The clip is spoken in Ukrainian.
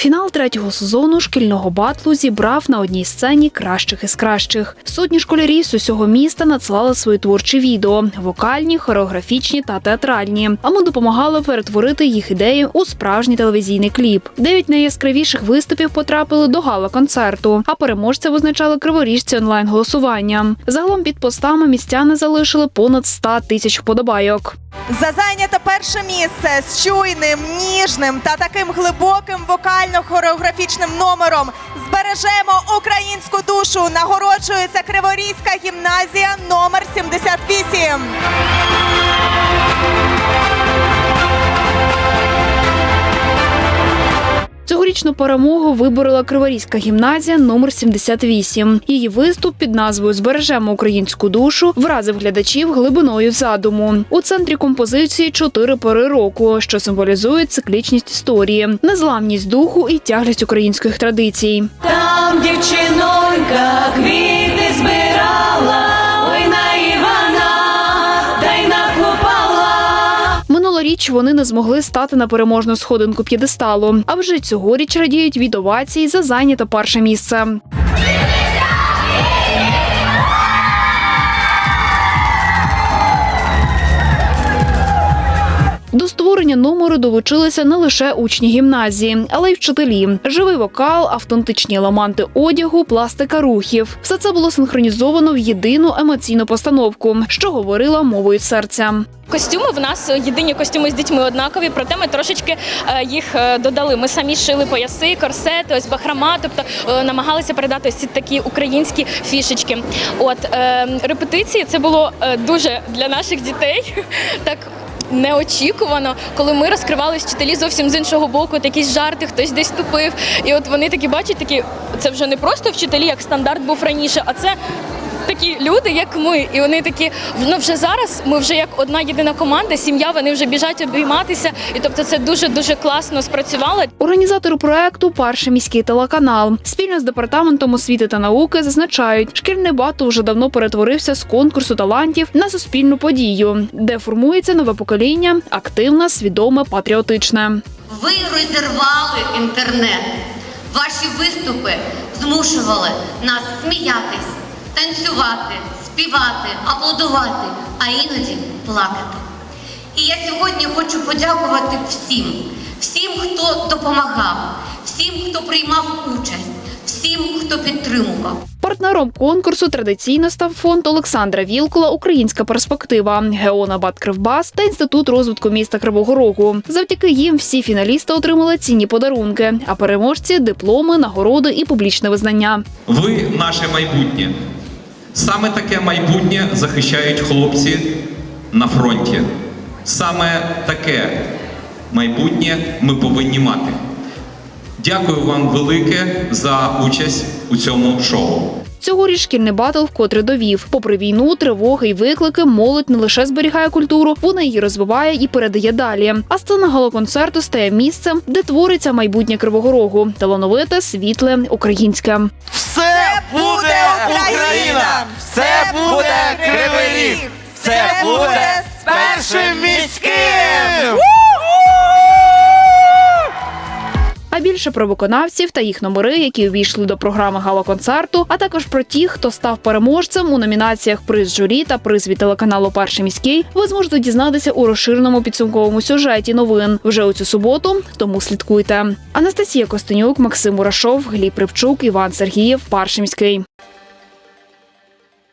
Фінал третього сезону шкільного батлу зібрав на одній сцені кращих із кращих. Сотні школярів з усього міста надсилали свої творчі відео: вокальні, хореографічні та театральні. А ми допомагали перетворити їх ідеї у справжній телевізійний кліп. Дев'ять найяскравіших виступів потрапили до гала-концерту, а переможця визначали криворіжці онлайн голосуванням. Загалом під постами містяни залишили понад 100 тисяч вподобайок. За зайняте перше місце з чуйним, ніжним та таким глибоким вокально-хореографічним номером збережемо українську душу. Нагороджується Криворізька гімназія номер 78. Цьогорічну перемогу виборола Криворізька гімназія номер 78. Її виступ під назвою Збережемо українську душу вразив глядачів глибиною задуму. У центрі композиції чотири пори року, що символізують циклічність історії, незламність духу і тяглість українських традицій. Там дівчинонька квіти Минулоріч вони не змогли стати на переможну сходинку п'єдесталу. А вже цьогоріч радіють від овацій за зайняте перше місце. До створення номеру долучилися не лише учні гімназії, але й вчителі. Живий вокал, автентичні елементи одягу, пластика рухів. Все це було синхронізовано в єдину емоційну постановку, що говорила мовою серця. Костюми в нас єдині костюми з дітьми однакові, проте ми трошечки е, їх е, додали. Ми самі шили пояси, корсети, ось бахрома, тобто е, намагалися передати ось ці такі українські фішечки. От репетиції це було дуже для наших дітей так. Неочікувано, коли ми розкривали вчителі зовсім з іншого боку, от якісь жарти, хтось десь тупив. І от вони такі бачать, такі це вже не просто вчителі, як стандарт був раніше, а це такі люди, як ми. І вони такі, ну вже зараз ми вже як одна єдина команда, сім'я, вони вже біжать обійматися. І тобто це дуже дуже класно спрацювало. Організатори проекту Перший міський телеканал спільно з департаментом освіти та науки зазначають, шкільний батл вже давно перетворився з конкурсу талантів на суспільну подію, де формується нове покоління, активне, свідоме, патріотичне. Ви розірвали інтернет. Ваші виступи змушували нас сміятись, танцювати, співати, аплодувати, а іноді плакати. І я сьогодні хочу подякувати всім, всім, хто допомагав, всім, хто приймав участь, всім, хто підтримував. Партнером конкурсу традиційно став фонд Олександра Вілкула Українська перспектива, Геонабад Кривбас та інститут розвитку міста Кривого Рогу. Завдяки їм всі фіналісти отримали цінні подарунки, а переможці дипломи, нагороди і публічне визнання. Ви наше майбутнє. Саме таке майбутнє захищають хлопці на фронті. Саме таке майбутнє ми повинні мати. Дякую вам велике за участь у цьому шоу. Цьогоріч шкільний батл вкотре довів. Попри війну, тривоги й виклики, молодь не лише зберігає культуру, вона її розвиває і передає далі. А сцена галоконцерту стає місцем, де твориться майбутнє Кривого Рогу, талановите, світле, українське. Все буде Україна! Все буде Кривий Ріг! Це буде з першим міським! А більше про виконавців та їх номери, які увійшли до програми гала-концерту, а також про тих, хто став переможцем у номінаціях приз журі та приз від телеканалу Перший міський, ви зможете дізнатися у розширеному підсумковому сюжеті новин вже у цю суботу. Тому слідкуйте. Анастасія Костенюк, Максим Мурашов, Гліб Рибчук, Іван Сергієв, Перший міський.